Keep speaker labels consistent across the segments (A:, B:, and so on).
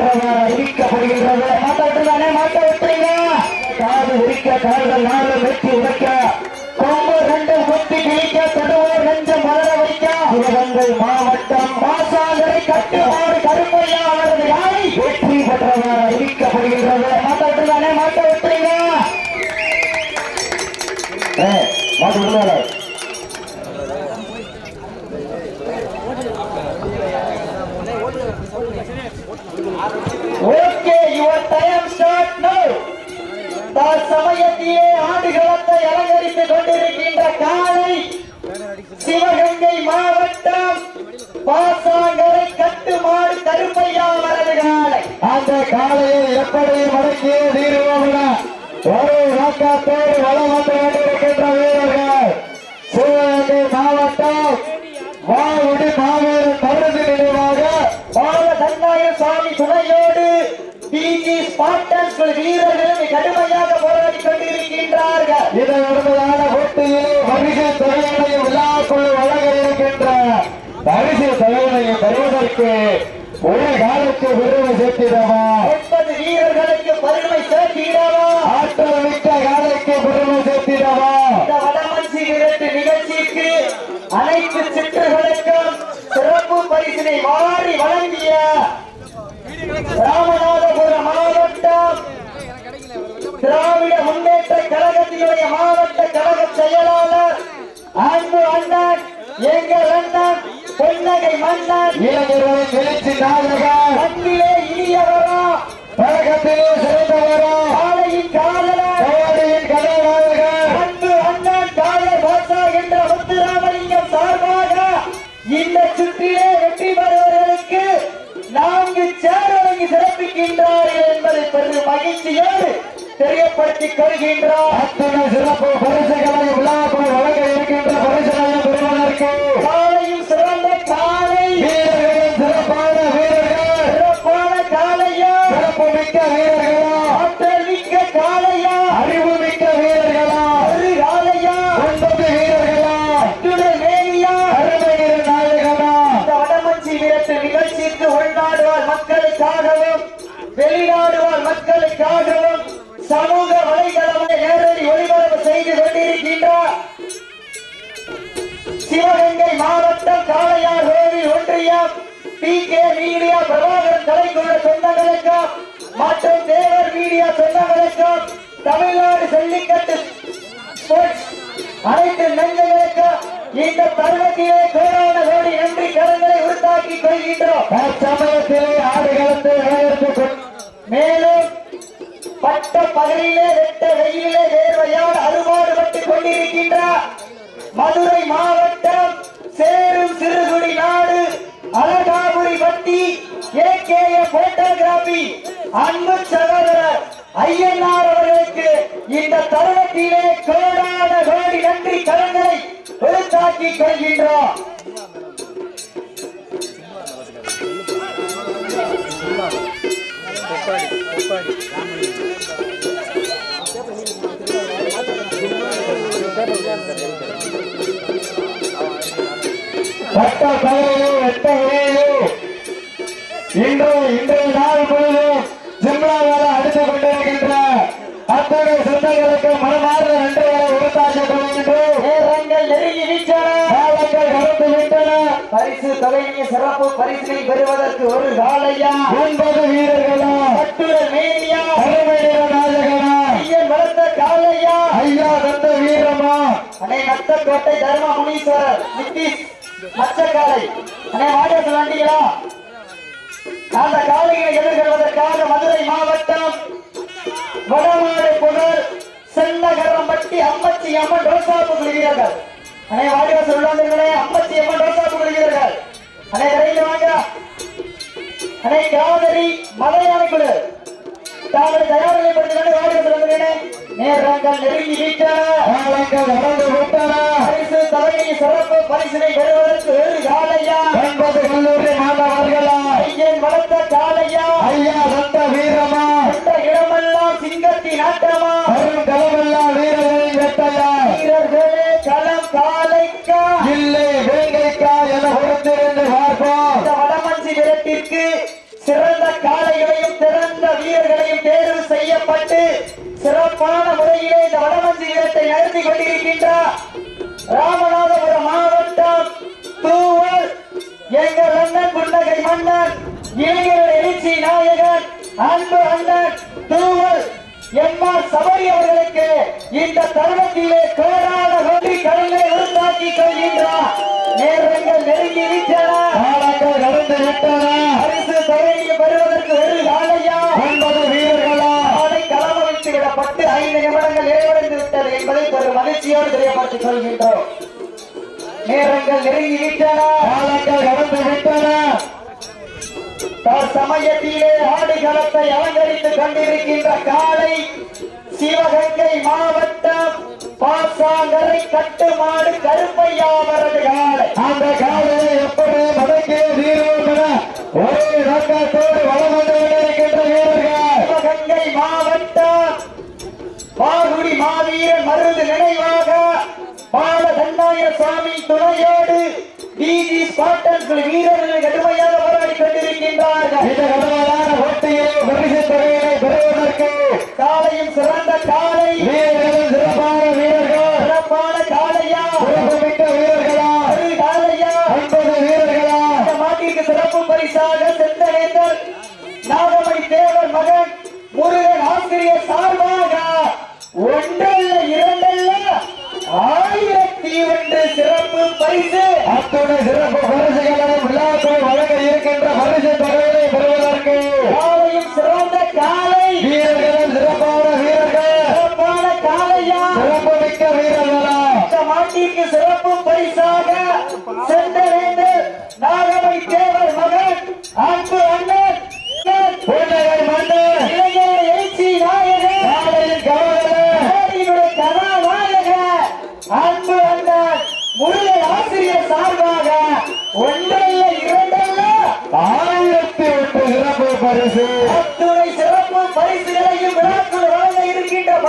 A: பெற்றவர் அறிவிக்கப்படுகின்றது மாட்ட விட்டுதானே மாட்ட விட்டுறீங்க காது உரிக்க கால்கள் நாலு வெட்டி உடைக்க. கொம்பு ரெண்டு கொத்தி கிழிக்க தொடுவோர் நெஞ்சம் மலர வைக்க. சிவகங்கை மாவட்டம் மாசாங்கரை கட்டுமாறு கருப்பையா அவரது வெற்றி பெற்றவர் அறிவிக்கப்படுகின்றது. காலை சிவகங்கை மாவட்டம் பாசாங்கரை கட்டுமாடு கருப்பையா வரது காலை. அந்த காலையை எப்படி மடக்கிய தீர்வோம் ஒரு நோக்கத்தோடு வளம் வந்து கொண்டிருக்கின்ற வீரர்கள். சிவகங்கை மாவட்டம் மாவுடி மாவீரன் பருதி நினைவாக பால தன்னாய சுவாமி துணையோடு பிஜி ஸ்பாட்டன்ஸ் வீரர்களும் கடுமையாக போராடி கொண்டிருக்கின்றார்கள். இதை உடமையான போட்டியிலே பரிசு தொகையினையும் விழாக்குள் வழங்க இருக்கின்ற பரிசு தொகையினையும் பெறுவதற்கு ஒரு காலத்து பெருமை சேர்த்திடவா? ஒன்பது வீரர்களுக்கு பெருமை சேர்த்திடவா? ஆற்றல் மிக்க காலைக்கு பெருமை சேர்த்திடவா? இந்த வடமஞ்சி விரட்டு நிகழ்ச்சிக்கு அனைத்து சிற்றுகளுக்கும் சிறப்பு பரிசினை வாரி வழங்கிய ராமநாதபுரம் கழகத்தினுடைய மாவட்ட கழக செயலாளர் அன்பு அண்ணன் எங்கள் அண்ணன் பொன்னகை மன்னன் இளைஞர்களின் எழுச்சி நாயகர் மண்ணிலே இனியவரா பழக்கத்திலே சிறந்தவரா. காலையின் காதலர் கவாடியின் கதாநாயகர் அன்பு அண்ணன் காதல் பாஷா என்ற முத்துராமலிங்கம் சார்பாக இந்த சுற்றிலே வெற்றி பெறுவர்களுக்கு நான்கு சேர் வழங்கி சிறப்பிக்கின்றார்கள் என்பதை பெரும் மகிழ்ச்சியோடு தெரியப்படுத்திக் கொள்கின்றார் அத்தனை சிறப்பு பரிசுகளை விழாக்குள் வழங்க இருக்கின்ற பரிசுகளையும் பெறுவதற்கு செய்து கொண்டிருக்கின்றார். சிவகங்கை மாவட்டம் காளையார் கோவில் ஒன்றியம் பி கே மீடியா பிரபாகரன் கலைக்குள்ள சொந்தங்களுக்கும் மற்றும் தேவர் மீடியா சொந்தங்களுக்கும் தமிழ்நாடு ஜல்லிக்கட்டு அனைத்து நெஞ்சங்களுக்கும் இந்த தருணத்திலே கோடான கோடி நன்றி கரங்களை உருத்தாக்கி கொள்கின்றோம். சமயத்திலே ஆடுகளத்தை மேலும் பட்ட பகலிலே வெட்ட வெயிலே வேர்வையால் அறுபாடுபட்டுக் கொண்டிருக்கின்றார். மதுரை மாவட்டம் சேரும் சிறுகுடி நாடு அழகாபுரி பட்டி ஏகேய போட்டோகிராபி அன்பு சகோதரர் ஐயன்னார் அவர்களுக்கு இந்த தருணத்திலே கோடான கோடி நன்றி கடன்களை உருத்தாக்கி கொள்கின்றோம். பட்ட பகலையோ வெட்ட விலையோ இன்று இன்றைய நாள் முழுவதும் ஜிம்லாவால அடித்துக் கொண்டிருக்கின்ற அத்தகைய சொந்தங்களுக்கு மனமார்ந்த நன்றிகளை உறுத்தாக்கிக் கொள்கின்றோம் நெருங்கி கடந்து விட்டன. பரிசு தொகையை சிறப்பு பரிசினை பெறுவதற்கு ஒரு காலையா? ஒன்பது வீரர்களா? கட்டுடல் மேனியா? நிற நாயகனா ஐயன் வளர்த்த காலையா? ஐயா தந்த வீரமா? அனை நத்தக்கோட்டை தர்ம முனீஸ்வரர் நித்திஷ். மச்சக்காலை அனை வாடிய வண்டிகளா அந்த காலையை எதிர்கொள்வதற்காக மதுரை மாவட்டம் வடமாடு புகழ் சென்னகரம்பட்டி அம்மச்சி அம்மன் ரோசாப்பு விடுகிறார்கள் அனை வாடிவ சொல்லுவாங்களே அம்மச்சி அம்மன் ரோசாப்பு விடுகிறார்கள் அனை கரையில் வாங்க. அனை காதரி மலையாள குழு. தாங்கள் தயாரிலை படுத்துக்கொண்டு வாடிவ சொல்லுகிறேன் நேரங்கள் நெருங்கி விட்டன காலங்கள் நடந்து விட்டன பரிசு தலைமை சிறப்பு பரிசினை பெறுவதற்கு ஒரு காலையா? என்பது கல்லூரி மாணவர்களா? ஐயன் வளர்த்த காலையா? ஐயா வந்த வீரமா? என்ற இடமெல்லாம் சிங்கத்தின் ஆட்டமா? வரும் களமெல்லாம் வீரர்களின் வெட்டையா வீரர்களே களம் காலைக்கா? இல்லை வேங்கைக்கா என பொறுத்திருந்து பார்ப்போம். இந்த வடமஞ்சி விரட்டிற்கு சிறந்த காளைகளை சிறப்பான முறையிலே இந்த வடமஞ்சி வீரத்தை நடத்தி கொண்டிருக்கின்றார் ராமநாதபுரம் மாவட்டம் தூவல். எங்கள் அண்ணன் புன்னகை மன்னன் இளைஞர் எழுச்சி நாயகன் அன்பு அண்ணன் தூவல். எம்ஆர் சபரி அவர்களுக்கு இந்த தருணத்திலே கோடான கோடி கடலை உருவாக்கி கொள்கின்றார். நேரங்கள் நெருங்கி விட்டன.
B: கடந்து விட்டன.
A: பரிசு தொகையை பெறுவதற்கு ஒரு காலையா ஐந்து நிமிடங்கள் நிறைவடைந்து விட்டது என்பதை ஒரு மகிழ்ச்சியோடு தெரியப்படுத்திக் கொள்கின்றோம். நேரங்கள் நெருங்கி விட்டன
B: காலங்கள் கடந்து விட்டன
A: சமயத்திலே ஆடுகளத்தை அலங்கரித்துக் கொண்டிருக்கின்ற காலை சிவகங்கை மாவட்டம் பாசாங்கரை கட்டுமாடு கருப்பையாவரது காலை
B: அந்த காலையை எப்படி மடக்கிய வீரர்கள் ஒரே நோக்கத்தோடு வளம்
A: மாவீரன் மருந்து நினைவாக பால தன்னாய சுவாமி துணையோடு டிஜி ஸ்பாட்டன்ஸ் வீரர்கள் கடுமையாக போராடி கொண்டிருக்கின்றார்கள்.
B: இந்த கடுமையான போட்டியில் பரிசு தொகையினை பெறுவதற்கு
A: காலையும் சிறந்த காலை.
B: வீரர்கள்
A: சிறப்பான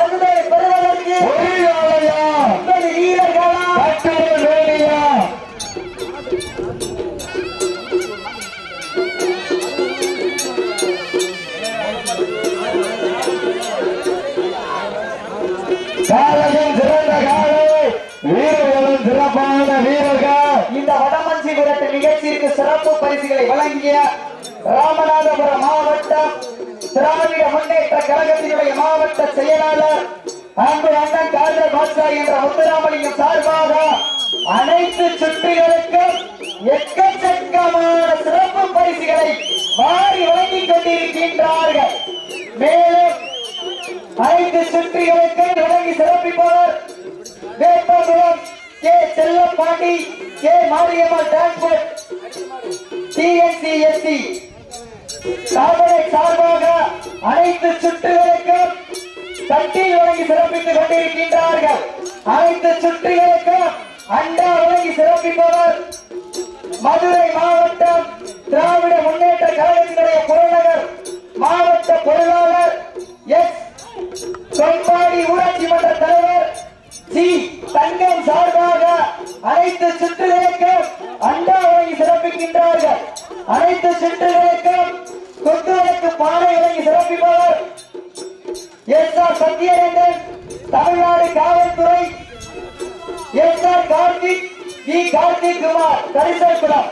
A: பங்குகளை பெறுவதற்கு
B: ஒரு ஆலயா
A: ஒன்பது வீரர்களா?
B: கட்டுடல் வேணியா காலையும் சிறந்த காலை வீரர்களும் சிறப்பான வீரர்கள்.
A: இந்த வடமஞ்சி விரட்டு நிகழ்ச்சிக்கு சிறப்பு பரிசுகளை வழங்கிய ராமநாதபுரம் மாவட்டம் திராவிட முன்னேற்ற கழகத்தினுடைய மாவட்ட செயலாளர் அன்பு அண்ணன் காதர் பாட்ஷா என்ற முத்துராமலிங்கம் சார்பாக அனைத்து சுற்றுகளுக்கும் எக்கச்சக்கமான சிறப்பு பரிசுகளை வாரி வழங்கிக் கொண்டிருக்கின்றார்கள். மேலும் ஐந்து சுற்றுகளுக்கு வழங்கி சிறப்பிப்பவர் Veppakulam K Chellapandi K Mariyammal transport TNCSC சாதனை சார்பாக அனைத்து சுற்றுகளுக்கும் தட்டி வழங்கி சிறப்பித்துக் கொண்டிருக்கின்றார்கள். அனைத்து சுற்றுகளுக்கும் அண்டா வழங்கி சிறப்பிப்பவர் மதுரை மாவட்டம் திராவிட முன்னேற்ற கழகத்தினுடைய புறநகர் மாவட்ட பொருளாளர் எஸ். சொம்பாடி ஊராட்சி மன்ற தலைவர் சி. தங்கம் சார்பாக அனைத்து சுற்றுகளுக்கும் அண்டா வழங்கி சிறப்பிக்கின்றார்கள். அனைத்து சுற்றுகளுக்கும் கொத்துவதற்கு பானை வழங்கி சிறப்பிப்பவர் எஸ் ஆர் சத்யரங்கன் தமிழ்நாடு காவல்துறை. S R Karthik V Karthik Kumar Karisalkulam.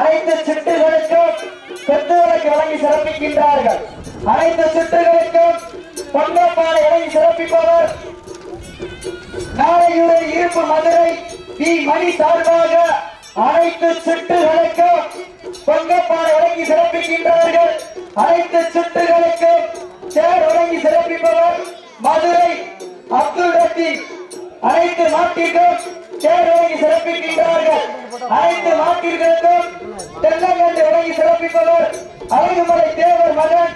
A: அனைத்து சுற்றுகளுக்கும் கொத்துவதற்கு வழங்கி சிறப்பிக்கின்றார்கள். அனைத்து சுற்றுகளுக்கும் பொன்னப்பானை வழங்கி சிறப்பிப்பவர் நாளையுடன் இருப்பு மதுரை வி மணி சார்பாக அனைத்து சுற்றுகளுக்கும் பொங்கப்பானை வழங்கி சிறப்பிக்கின்றார்கள் அனைத்து சுற்றுகளுக்கும் சேர் வழங்கி சிறப்பிப்பவர் மதுரை அப்துல் ரத்தீப் அனைத்து நாட்டிற்கும் சேர் வழங்கி சிறப்பிக்கின்றார்கள். அனைத்து நாட்டிற்கும் தென்னங்கண்டு வழங்கி சிறப்பிப்பவர் அழகுமலை தேவர் மகன்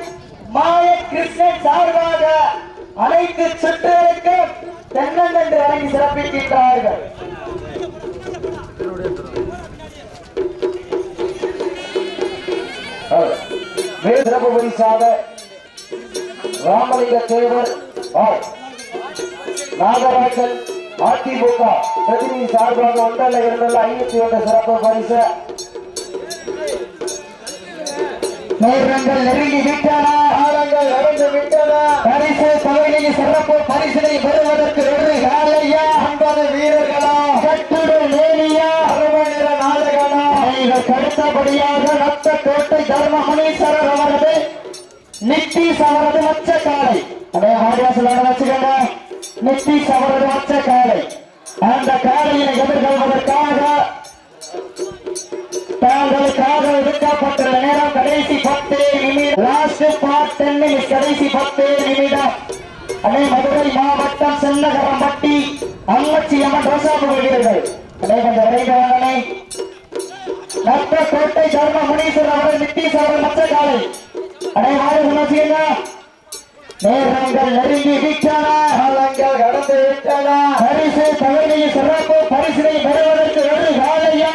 A: மாய கிருஷ்ணன் சார்பாக அனைத்து சுற்றுகளுக்கும் தென்னங்கண்டு வழங்கி சிறப்பிக்கின்றார்கள். வேறு சிறப்பு பரிசாக ராமலிங்க தேவர் நாகராஜன் அதிமுக பிரதிநிதி சார்பாக ஒன்றல்ல இரண்டல்ல ஐநூத்தி ஒன்று சிறப்பு பரிசு. நெருங்கி விட்டன. ஆரங்கள் நடந்து விட்டன. பரிசு பகுதியில் சிறப்பு பரிசினை பெறுவதற்கு ஐம்பது வீரர்களா? கட்டுரை நேரியா அறுபது நிற நாடகனா? நீங்கள் கடுத்தபடியாக ரத்த கோட்டை தர்ம முனீஸ்வரர் அவரது நித்தீஷ் அவரது மச்ச காலை அதே வாடிவாசல் வச்சுக்கோங்க நித்தீஷ் அவரது மச்ச காலை அந்த காலையை எதிர்கொள்வதற்காக தாங்களுக்காக ஒதுக்கப்பட்டுள்ள நேரம் கடைசி பத்து நிமிடம். லாஸ்ட் பார்ட் டென் நிமிஷம் கடைசி பத்து நிமிடம். அதே மதுரை மாவட்டம் சென்னகரம்பட்டி அம்மச்சி அம்மன் ரோசாபு வீரர்கள் அதே கொஞ்சம் விரைந்து வாங்கனே நத்த கோட்டை தர்ம முனீஸ்வரர் அவர்கள் நித்தீஷ் அவர்கள் மச்ச காலை. அடே வாழ சமசியங்க நேரங்கள் நெருங்கி விட்டன காலங்கள் கடந்து விட்டன பரிசு தகுதியை சிறப்பு பரிசினை பெறுவதற்கு ஒரு காலையா?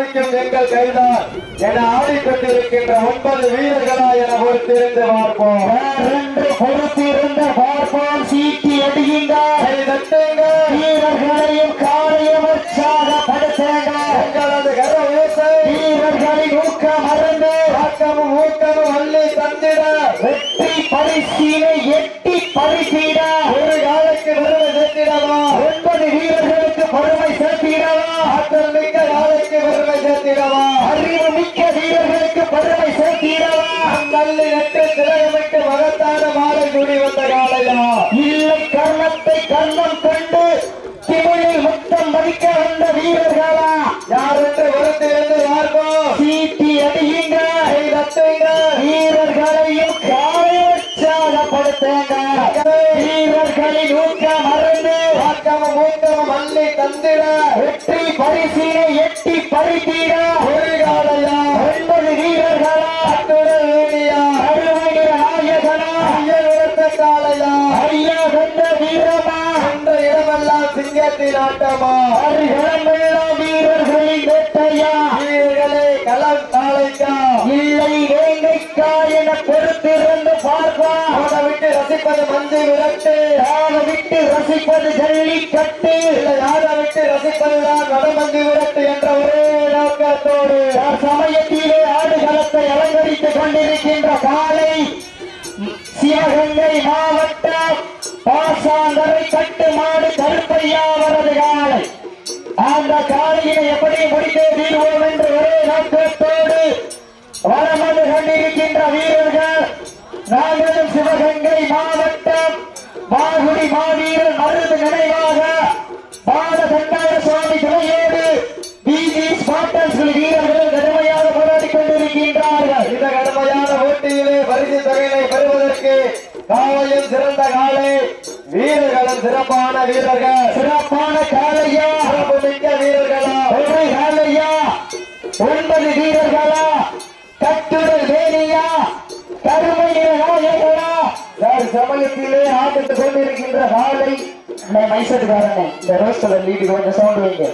A: அடக்க துடிக்கும் எங்கள் கைதான் என ஆடிக்கொண்டிருக்கின்ற ஒன்பது வீரர்களா என பொறுத்திருந்து பார்ப்போம். பொறுத்திருந்து பார்ப்போம். சீட்டி அடியுங்க தட்டுங்க. வீரர்களையும் காலையும் உற்சாகப்படுத்துங்க. எங்களது கர ஓசை. வீரர்களின் ஊக்கம் மறந்து ஆக்கமும் ஊக்கமும் அள்ளி தந்திட. வெற்றி பரிசீலை எட்டி பரிசீட. பெருமை சேர்த்திடவா நல்லி மகத்தான மாலை துணி வந்த காலையா இல்லை கர்ணத்தை கர்ணம் கொண்டு திமிழில் முத்தம் மதிக்க வந்த வீரர்களா யார் என்று வருத்திருந்து யாருக்கும் சீட்டி அடியுங்க வீரர்களையும் வீரர்களின் ஊக்கம் மறந்து தந்திட வெற்றி எட்டி பறித்தீட ஒரு காலையா வீரமா அந்த இடமெல்லாம் சிங்கத்தின் ஆட்டமா இடமெல்லாம் வீரர்களின் ரசிப்பது விரட்டு யாரை விட்டு ரசிப்பது ஜல்லிக்கட்டு இல்லை விட்டு ரசிப்பதுதான் வடமஞ்சு விரட்டு என்ற ஒரே நோக்கத்தோடு. சமயத்திலே ஆடுகளத்தை அலங்கரித்துக் கொண்டிருக்கின்ற காலை சிவகங்கை மாவட்டம் பாசாந்தரை கட்டுமாடு கருப்பையா அவரது காலை. அந்த காலையினை எப்படி முடித்தே தீர்வோம் என்று ஒரே நோக்கத்தோடு வளம் கொண்டிருக்கின்ற வீரர்கள் நாங்களும் சிவகங்கை மாவட்டம் மாகுடி மாவீரர் மருது நினைவாக பாலகண்டார சுவாமி துணையோடு பிஜி ஸ்பாட்டன்ஸ் வீரர்கள் கடுமையாக போராடி கொண்டிருக்கின்றார்கள். இந்த கடுமையான போட்டியிலே பரிசு தொகையினை பெறுவதற்கு காலையில் சிறந்த காலை வீரர்களும் சிறப்பான வீரர்கள். சிறப்பான காலையா? சிறப்பு மிக்க வீரர்களா? ஒரு காலையா? ஒன்பது வீரர்களா? கட்டுடல் வேணியா? சமயத்திலே ஆட்டுத்துக் கொண்டிருக்கின்ற காலை மைசட்டுக்காரனே இந்த ரோஸ் கலர் கொஞ்சம் சவுண்ட் வைங்க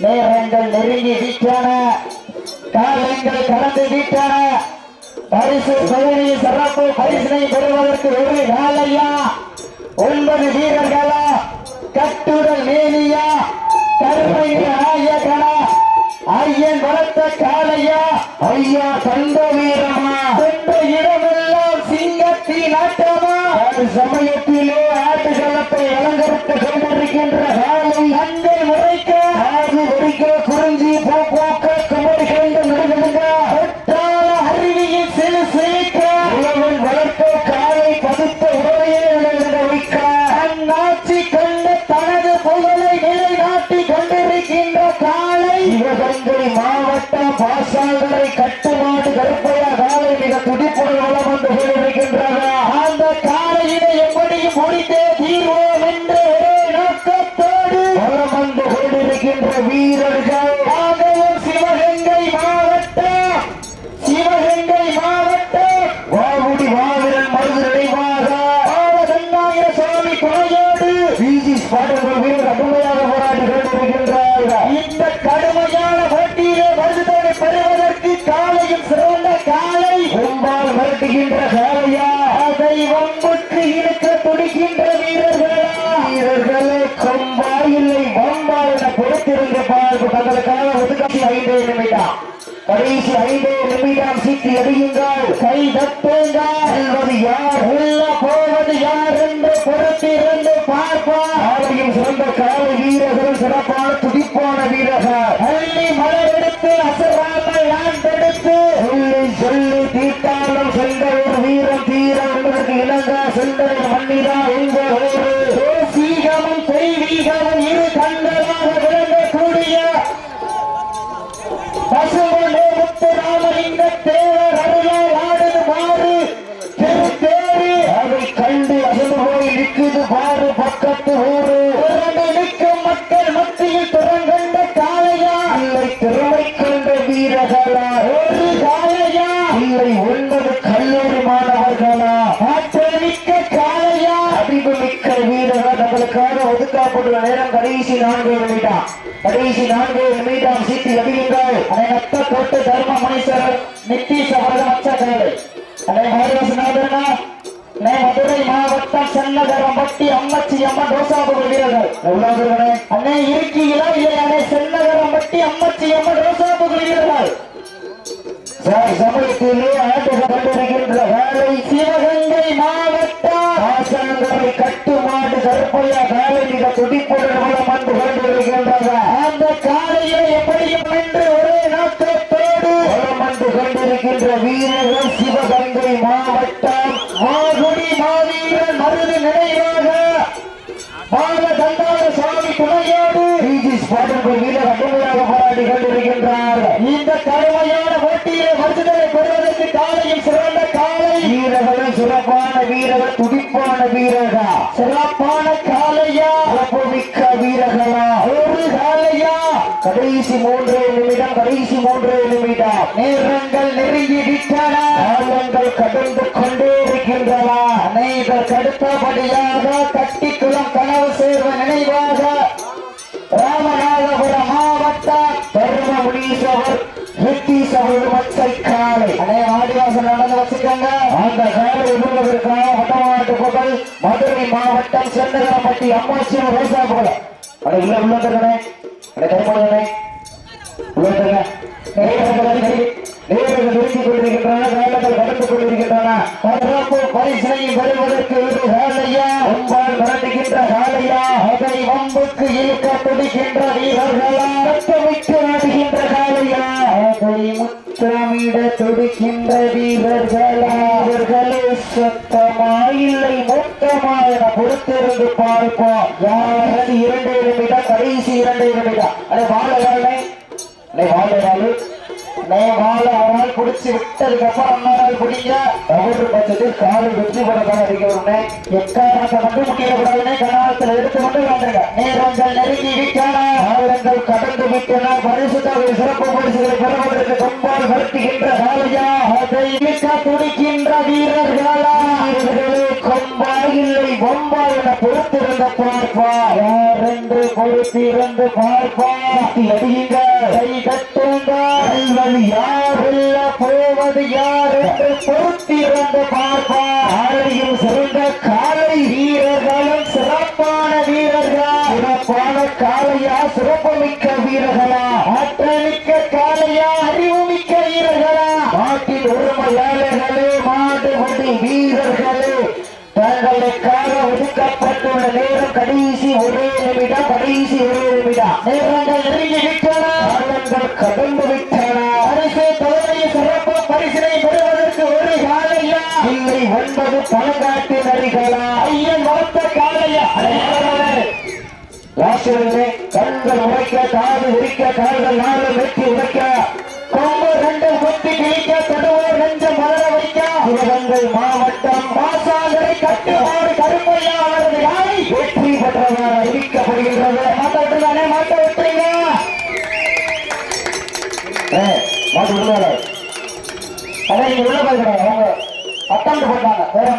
A: நேரங்கள் நெருங்கி வீட்டான காலங்கள் கடந்து வீட்டான பரிசு சிறப்பு பரிசினை பெறுவதற்கு ஒரு நாளையா ஒன்பது வீரர்களா கட்டுடல் அலங்கரித்துக் கொண்டிருக்கின்ற காலை அங்கை முறைக்க ஆறு ஒடிக்க குறிஞ்சி பூ பூக்க குமரி கண்டு நடுநடுங்க ஒட்டாள அருவியில் சிறு உழவன் காலை உடலையே அந்நாட்சி கண்ட தனது புகழை நிலைநாட்டி கொண்டிருக்கின்ற காலை சிவகங்கை மாவட்ட பாசாங்கரை கட்டுமாடு கருப்பையா காலை மிக துடிப்புடன் வளம் வந்து
B: பொறுத்திருந்த பார்ப்பு தங்களுக்காக ஒதுக்கி ஐந்தே நிமிடம். கடைசி ஐந்தே நிமிடம் சீட்டி அடியுங்கள். கை தட்டுங்கள். செல்வது யார்? நிற்குது பாரு பக்கத்து ஊரு. நிற்கும் மக்கள் மத்தியில் திறங்கண்ட காளையா? இல்லை திறமை கொண்ட வீரர்களா? ஒரு காளையா? இல்லை ஒன்பது கல்லூரி மாணவர்களா? ஆற்றல் மிக்க காளையா? அறிவு மிக்க வீரர்கள் நம்மளுக்காக ஒதுக்கப்பட்டுள்ள நேரம் கடைசி நான்கு நிமிடம். கடைசி நான்கு நிமிடம் சீட்டி அடியுங்கள். அதை நத்த தொட்டு தர்ம மனுஷர் நித்தீஷ் அவர்கள் அச்சக்காடு அம்மா அம்மன் ரோசாபுரம் வீரர்கள் எவ்வளவு அண்ணே இருக்கீங்களா இல்லையானே அண்ணே சென்னகரம்பட்டி அம்மச்சி அம்மா ரோசாபுரம் வீரர்கள் சார் சமயத்திலே ஆட்டுக வேலை சிவகங்கை மாவட்ட ஆசனங்களை கட்டுமாடு கருப்பையா வேலை மிக துடிப்புடன் மூலம் வந்து கொண்டிருக்கின்றன அந்த காலையை எப்படியும் என்று ஒரே நாட்டத்தோடு வலம் வந்து கொண்டிருக்கின்ற வீரர்கள் சிறப்பான வீரர்கள் துடிப்பான வீரர்கள்? சிறப்பான காலையா மிக்க வீரர்களா? ஒரு காலையா கடைசி மூன்றே நிமிடம் கடைசி மூன்றே நிமிடம். நேரங்கள் நெருங்கி விட்டன. காலங்கள் கடந்து கொண்டே இருக்கின்றன. அனைவருக்கு அடுத்தபடியாக கட்டிக்குளம் மதுரை மாவட்டம் சென்னகரப்பட்டி அம்மாச்சி ரோசா போல அட இல்ல உள்ளதுங்கண்ணே அட கைமாடுங்கண்ணே உள்ளதுங்க நேரங்கள் நிறுத்தி கொண்டிருக்கின்றன. காலங்கள் கடந்து கொண்டிருக்கின்றன. பரப்பு பரிசனையும் பெறுவதற்கு இது காலையா? ஒன்பால் நடத்துகின்ற காலையா? அதை வம்புக்கு இழுக்க துடிக்கின்ற வீரர்களா? ரத்தமிட்டு நாடுகின்ற காலையா? அதை முத்தமிட துடிக்கின்ற வீரர்களா? இவர்களே சத்தமா இல்லை மொத்தமா என பொறுத்திருந்து பார்ப்போம் யாரது இரண்டே நிமிடம் கடைசி இரண்டே நிமிடம். அடே வாழ வேலை நீ வாழ்நாள் வாழ அவனால் குடிச்சு விட்டதுக்கு அப்புறம் நாள் குடிங்க தவறு பட்சத்தில் காலை வெற்றி பெறதான் அடிக்கிறோம்னே எக்காரணத்தை மட்டும் முட்டிடக்கூடாதுன்னு கணவத்தில் எடுத்து கொண்டு வந்துருங்க. நேரங்கள் நெருங்கி விட்டன ஆயிரங்கள் கடந்து விட்டன பரிசு தொகை சிறப்பு பரிசுகளை பெறுவதற்கு கொம்பால் வருத்துகின்ற காலையா அதை துடிக்கின்ற வீரர்களா. கொம்பா இல்லை பொம்பா என பொறுத்திருந்து பார்ப்பா. யார் என்று பொறுத்திருந்து பார்ப்பா அடியுங்க. கை கட்டுங்க யார் இல்ல போவது யார் என்று பொறுத்திருந்து பார்ப்பா. ஆலையும் சிறந்த காலை வீரர்களும் சிறப்பான வீரர்களா? சிறப்பான காலையா? சிறப்புமிக்க வீரர்களா? ஆற்றமிக்க காலையா? அறிவுமிக்க வீரர்களா? நாட்டின் உரிமையாளர்களே மாடுபடி வீரர்களே தங்களுக்காக ஒதுக்கப்பட்டுள்ள நேரம் கடைசி ஒரே நிமிடம் கடைசி ஒரே நிமிடம். நேரங்கள் நெருங்கி விட்டன காலங்கள் கடந்து விட்டன அரசு தலைமை சிறப்பு பரிசினை பெறுவதற்கு ஒரு காலையா? இல்லை ஒன்பது பழங்காட்டு நரிகளா ஐயன் வளர்த்த காலையா? லாஸ்டிலே கண்கள் உடைக்க காது உரிக்க கால்கள் நாலு வெட்டி உடைக்க. கட்டுமாறு கருப்பையா அவரது யானை வெற்றி பெற்றவர் அறிவிக்கப்படுகின்றது மாட்ட விட்டுதானே மாட்ட விட்டுறீங்க மாட்டு நீங்க உள்ள அவங்க போட்டாங்க வேற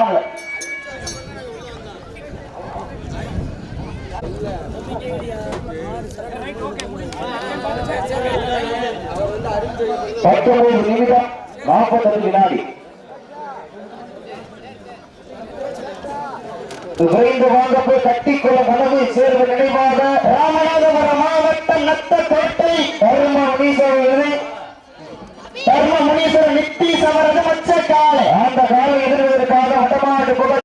B: பத்தொன்பது நிமிடம் நாற்பத்தஞ்சு வினாடி. விரைந்து வாங்க போய் கட்டிக்கொள்ள மனது சேர்வு நினைவாக ராமநாதபுரம் மாவட்டம் நத்தக்கோட்டை தர்ம முனீஸ்வரர் தர்ம முனீஸ்வரர் நித்தி சமரது மச்ச காலை அந்த காலை எதிர்வு